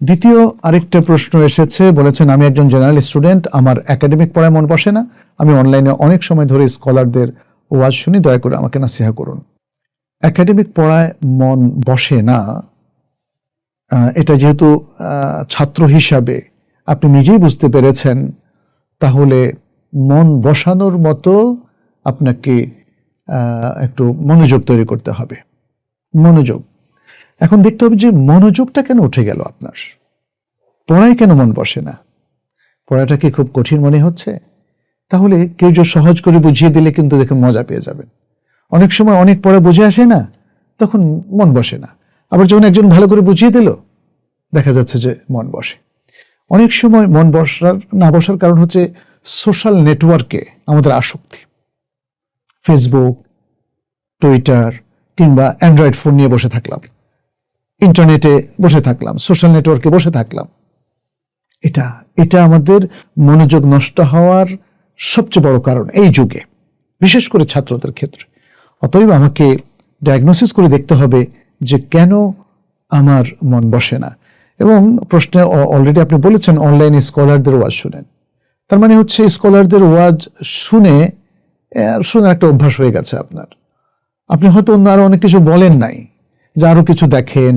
দ্বিতীয় আরেকটা প্রশ্ন এসেছে, বলেছেন, আমি একজন জেনারেল স্টুডেন্ট আমার একাডেমিক পড়ায় মন বসে না। আমি অনলাইনে অনেক সময় ধরে স্কলারদের ওয়াজ শুনি, দয়া করে আমাকে নাসিহা করুন। একাডেমিক পড়ায় মন বসে না এটা যেহেতু ছাত্র হিসাবে আপনি নিজেই বুঝতে পেরেছেন, তাহলে মন বসানোর মতো আপনাকে একটু মনোযোগ তৈরি করতে হবে। মনোযোগ। এখন দেখতে হবে যে মনোযোগটা কেন উঠে গেল আপনার। পড়ায় কেন মন বসে না? পড়াটা কি খুব কঠিন মনে হচ্ছে? তাহলে কেউ যে সহজ করে বুঝিয়ে দিলে কিন্তু দেখে মজা পেয়ে যাবেন। অনেক সময় অনেক পড়া বুঝে আসে না, তখন মন বসে না। আবার যখন একজন ভালো করে বুঝিয়ে দিল, দেখা যাচ্ছে যে মন বসে। অনেক সময় মন বসার, না বসার কারণ হচ্ছে সোশ্যাল নেটওয়ার্কে আমাদের আসক্তি। ফেসবুক, টুইটার কিংবা অ্যান্ড্রয়েড ফোন নিয়ে বসে থাকলাম। ইন্টারনেটে বসে থাকলাম সোশ্যাল নেটওয়ার্কে বসে থাকলাম। এটা এটা আমাদের মনোযোগ নষ্ট হওয়ার সবচেয়ে বড় কারণ এই যুগে, বিশেষ করে ছাত্রদের ক্ষেত্রে। অতএব আমাকে ডায়াগনোসিস করে দেখতে হবে যে কেন আমার মন বসে না। এবং প্রশ্নে অলরেডি আপনি বলেছেন অনলাইনে স্কলারদের ওয়াজ শুনেন। তার মানে হচ্ছে স্কলারদের ওয়াজ শুনে শোনার একটা অভ্যাস হয়ে গেছে আপনার। আপনি হয়তো অন্য আরও অনেক কিছু বলেন নাই। যে আরও কিছু দেখেন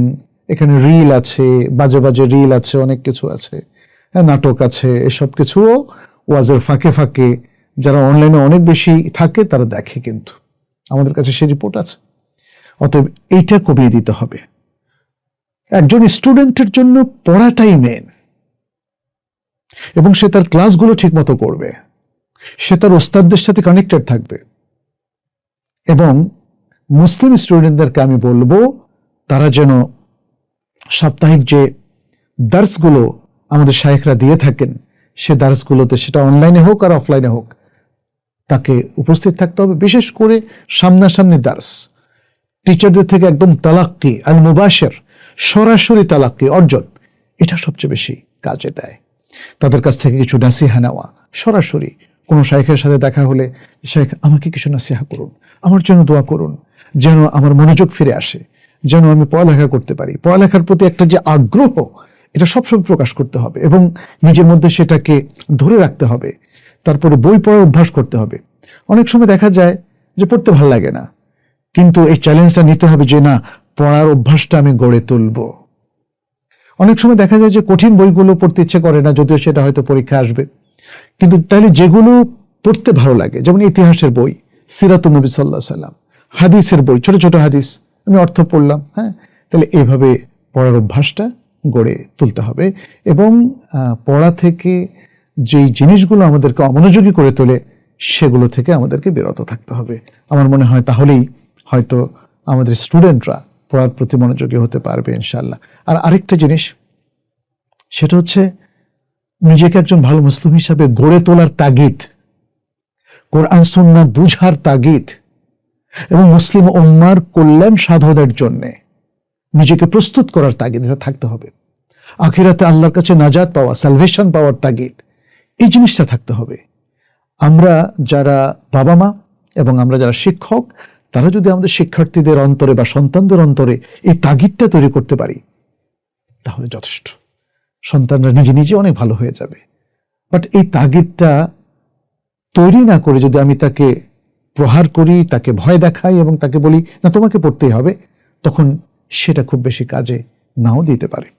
এখানে রিল আছে বাজে বাজে রিল আছে অনেক কিছু আছে হ্যাঁ, নাটক আছে এসব কিছুও ওয়াজের ফাঁকে ফাঁকে যারা অনলাইনে অনেক বেশি থাকে তারা দেখে কিন্তু। আমাদের কাছে সে রিপোর্ট আছে। অতএব এইটা কমিয়ে দিতে হবে। একজন স্টুডেন্টের জন্য পড়াটাই মেন এবং সে তার ক্লাসগুলো ঠিক মতো করবে। সে তার ওস্তাদদের সাথে কানেক্টেড থাকবে। এবং মুসলিম স্টুডেন্টদেরকে আমি বলব তারা যেন সাপ্তাহিক যে দার্সগুলো আমাদের শায়েখরা দিয়ে থাকেন, সে দার্সগুলোতে সেটা অনলাইনে হোক আর অফলাইনে হোক, তাকে উপস্থিত থাকতে হবে। বিশেষ করে সামনাসামনি দার্স। টিচারদের থেকে একদম তালাক্কি আল মুবাশের সরাসরি তালাক্কি অর্জন, এটা সবচেয়ে বেশি কাজে দেয়। তাদের কাছ থেকে কিছু নাসিহা নেওয়া, সরাসরি কোনো শাইখের সাথে দেখা হলে শাইখ আমাকে কিছু নাসিহা করুন, আমার জন্য দোয়া করুন, যেন আমার মনোযোগ ফিরে আসে। যেন আমি পড়ালেখা করতে পারি। পড়ালেখার প্রতি একটা যে আগ্রহ, এটা সবসময় প্রকাশ করতে হবে এবং নিজের মধ্যে সেটাকে ধরে রাখতে হবে। তারপরে বই পড়ার অভ্যাস করতে হবে। অনেক সময় দেখা যায় যে পড়তে ভালো লাগে না। কিন্তু এই চ্যালেঞ্জটা নিতে হবে যে, না, পড়ার অভ্যাসটা আমি গড়ে তুলবো। অনেক সময় দেখা যায় যে কঠিন বইগুলো পড়তে ইচ্ছে করে না, যদিও সেটা হয়তো পরীক্ষা আসবে। কিন্তু তাহলে যেগুলো পড়তে ভালো লাগে, যেমন ইতিহাসের বই সিরাত নবী সাল্লাহ সাল্লাম, হাদিসের বই, ছোট ছোট হাদিস। আমি অর্থ পড়লাম হ্যাঁ? তাহলে এভাবে পড়ার অভ্যাসটা গড়ে তুলতে হবে এবং পড়া থেকে যেই জিনিসগুলো আমাদেরকে অমনোযোগী করে তোলে, সেগুলো থেকে আমাদেরকে বিরত থাকতে হবে। আমার মনে হয় তাহলেই হয়তো আমাদের স্টুডেন্টরা পড়ার প্রতি মনোযোগী হতে পারবে ইনশাল্লাহ আর আরেকটা জিনিস, সেটা হচ্ছে নিজেকে একজন ভালো মুসলিম হিসাবে গড়ে তোলার তাগিদ। কোরআন, সুন্নাহ বুঝার তাগিদ। এবং মুসলিম উম্মার কল্যাণ সাধনের জন্য নিজেকে প্রস্তুত করার তাগিদ এটা থাকতে হবে। আখিরাতে আল্লাহর কাছে নাজাত পাওয়া সালভেশন পাওয়ার তাগিদ, এই জিনিসটা থাকতে হবে। আমরা যারা বাবা মা এবং আমরা যারা শিক্ষক, তারা যদি আমাদের শিক্ষার্থীদের অন্তরে বা সন্তানদের অন্তরে এই তাগিদটা তৈরি করতে পারি, তাহলে যথেষ্ট। সন্তানরা নিজে নিজে অনেক ভালো হয়ে যাবে। বাট এই তাগিদটা তৈরি না করে যদি আমি তাকে প্রহার করি, তাকে ভয় দেখাই এবং তাকে বলি, না, তোমাকে পড়তেই হবে। তখন সেটা খুব বেশি কাজে নাও দিতে পারে।